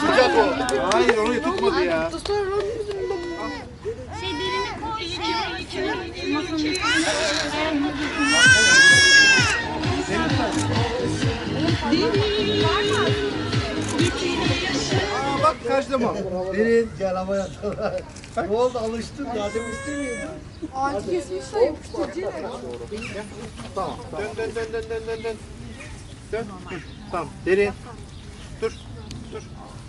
Sıcak. O. Hayır onu tutmadı ya. Şey derini koy. Şey, masanın üstüne. Ayağını Aa, bak karşılama. Derin gel havaya. Ne oldu alıştın yardım istemiyordun. Tamam. Dön dön dön dön dön dön dön. Dön. Hı, Tamam. Derin. Dur. Dur.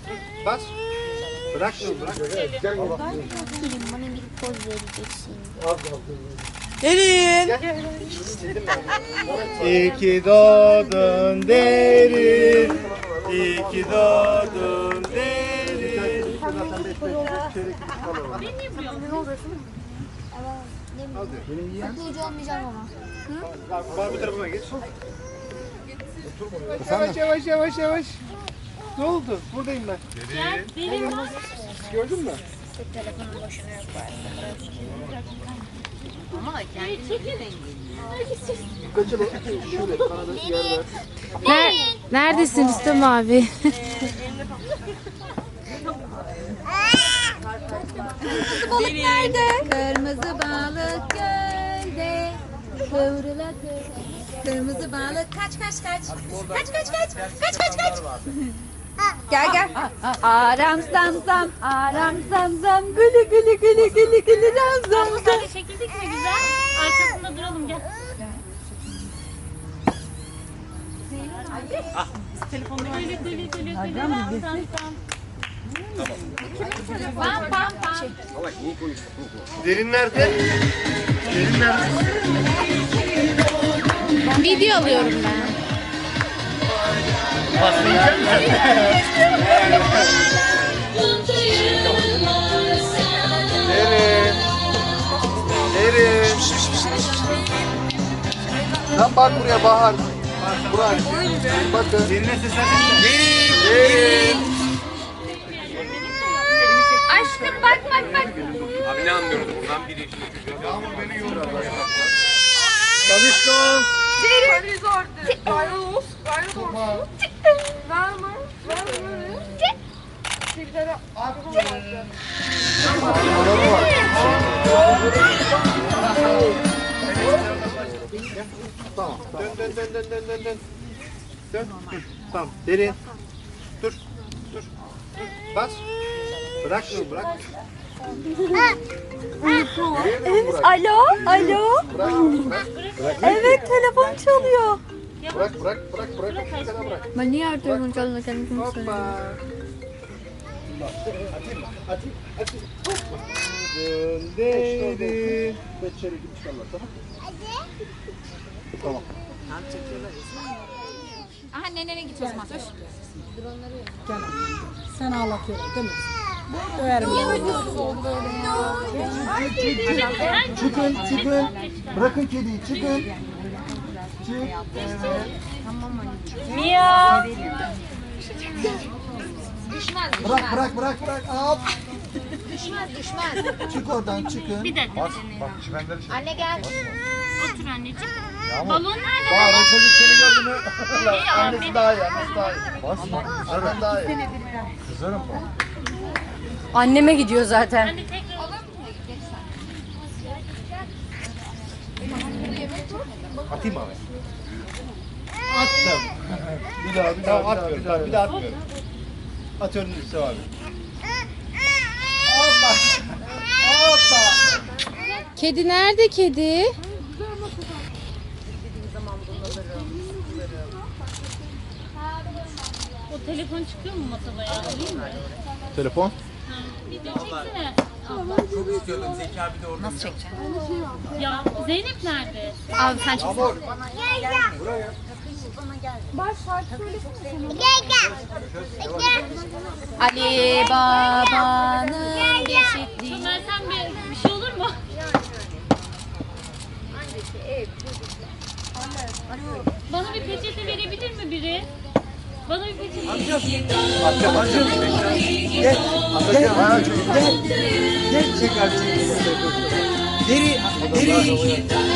Dur. Bas. Bırak şunu bırak. Bana bir poz vereceksin. Derin. İyi ki doğdun derin. İyi ki doğdun derin. Akıllıcı olmayacağım ama. Var bu tarafına geç. Yavaş yavaş yavaş yavaş. Ne oldu? Buradayım ben. Gel. Derin bak. Gördün mü? Telefonun boşuna yok Kaçalım. Şöyle kanada yer ver. Neredesin Rüstem abi? Balık nerede? Kırmızı balık gölde. Kıvrıla kıvrıla. Kırmızı balık kaç kaç kaç. Kaç kaç kaç. Kaç kaç kaç. Gel gel. Aram zam zam. Aram zam zam. Gülü gülü gülü gülü gülü ram zam zam. Hadi çekildik mi güzel? Arkasında duralım gel. Gülü gülü gülü gülü. Tam tam tam. Pam pam pam. Derin nerede? Derin nerede? Video alıyorum ben. Paslayacak mısın? Derin. Derin. Lan bak buraya Bahar. Bak buraya. Bakın. Derine seslensin. Derin. Derin. Aşkım bak bak bak. Abi ne anlıyoruz buradan? Bir yaşında çocuğa. Yağmur beni yordu. Tanıştım. Tamam. Dön dön dön dön dön dön dön. Dön. Tamam. Derin. Dur. Dur. Dur. Bas. Bırak şunu bırak. Alo, alo. Evet, telefon çalıyor. Bırak bırak bırak bırak. Ben niye her telefon çalına kendimi Hoppa. Atayım, atayım. Dönderi. Beçeri inşallah tamam. Tamam. Aha nenene git o zaman. Sen ağlatıyorsun değil mi? Çıkın çıkın. Bırakın kediyi çıkın. Çık. Evet. Mia. Düşmez Bırak düşmez. bırak bırak bırak. Hop. Düşmez düşmez. Çık oradan çıkın. Bir dakika. Anne gel. Otur anneciğim. Balon nerede? Var o çocuk seni gördü mü? Annesi daha iyi, annesi daha iyi. Basma. Senden daha iyi. Kızarım bak. Anneme gidiyor zaten. Atayım abi. Attım. bir daha, bir daha, bir daha, bir daha, bir daha atmıyorum. Atıyorum üstü abi. Hoppa. Hoppa. Kedi nerede kedi? O telefon çıkıyor mu masada ya? Alayım mı? Telefon. Video çeksene. Çok istiyordum Zeki abi de orada. Nasıl Ya Zeynep nerede? Abi sen çok Amor. Ali babanın beşikliği. Ömer sen bir, bir şey olur mu? Bana bir peçete verebilir mi biri? Bana bir peçete. Atacağım, atacağım. Gel. Atacağım. Ha, çocuk. Gel. Gel. Çek artık. Deri, deri.